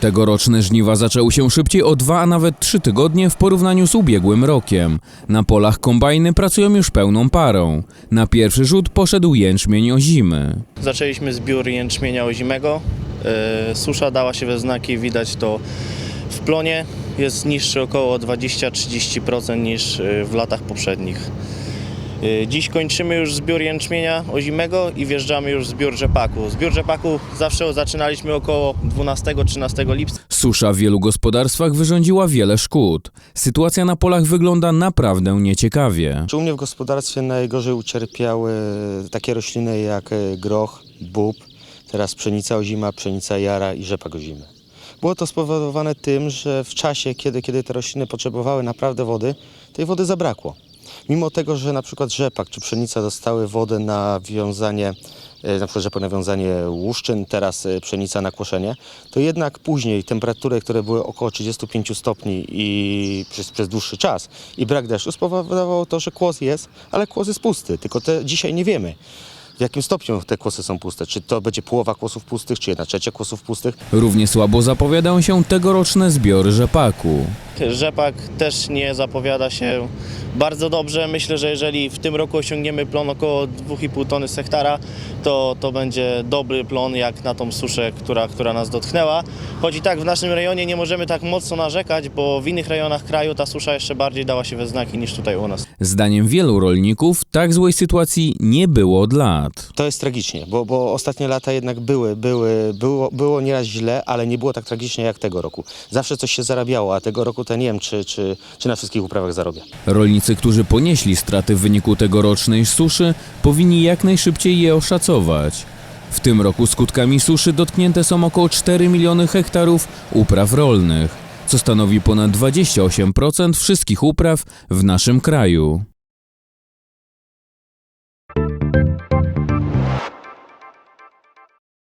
Tegoroczne żniwa zaczęły się szybciej o dwa, a nawet trzy tygodnie w porównaniu z ubiegłym rokiem. Na polach kombajny pracują już pełną parą. Na pierwszy rzut poszedł jęczmień ozimy. Zaczęliśmy zbiór jęczmienia ozimego. E, Susza dała się we znaki, widać to w plonie. Jest niższy około 20-30% niż e, w latach poprzednich. E, Dziś kończymy już zbiór jęczmienia ozimego i wjeżdżamy już w zbiór rzepaku. Zbiór rzepaku zawsze zaczynaliśmy około 12-13 lipca. Susza w wielu gospodarstwach wyrządziła wiele szkód. Sytuacja na polach wygląda naprawdę nieciekawie. U mnie w gospodarstwie najgorzej ucierpiały takie rośliny jak e, groch, bób, teraz pszenica ozima, pszenica jara i rzepak ozimy. Było to spowodowane tym, że w czasie, kiedy, kiedy te rośliny potrzebowały naprawdę wody, tej wody zabrakło. Mimo tego, że na przykład rzepak czy pszenica dostały wodę na wiązanie, e, na przykład rzepak na wiązanie łuszczyn, teraz e, pszenica na kłoszenie, to jednak później temperatury, które były około 35 stopni i przez, przez dłuższy czas i brak deszczu spowodowało to, że kłos jest, ale kłos jest pusty, tylko te dzisiaj nie wiemy. W jakim stopniu te kłosy są puste? Czy to będzie połowa kłosów pustych, czy jedna trzecia kłosów pustych? Równie słabo zapowiadają się tegoroczne zbiory rzepaku. Rzepak też nie zapowiada się bardzo dobrze. Myślę, że jeżeli w tym roku osiągniemy plon około 2,5 tony z hektara, to, to będzie dobry plon jak na tą suszę, która, która nas dotknęła. Choć i tak w naszym rejonie nie możemy tak mocno narzekać, bo w innych rejonach kraju ta susza jeszcze bardziej dała się we znaki niż tutaj u nas. Zdaniem wielu rolników tak złej sytuacji nie było od lat. To jest tragicznie, bo, bo ostatnie lata jednak były, były, było, było nieraz źle, ale nie było tak tragicznie jak tego roku. Zawsze coś się zarabiało, a tego roku nie wiem, czy, czy, czy na wszystkich uprawach zarobię. Rolnicy, którzy ponieśli straty w wyniku tegorocznej suszy, powinni jak najszybciej je oszacować. W tym roku skutkami suszy dotknięte są około 4 miliony hektarów upraw rolnych, co stanowi ponad 28% wszystkich upraw w naszym kraju.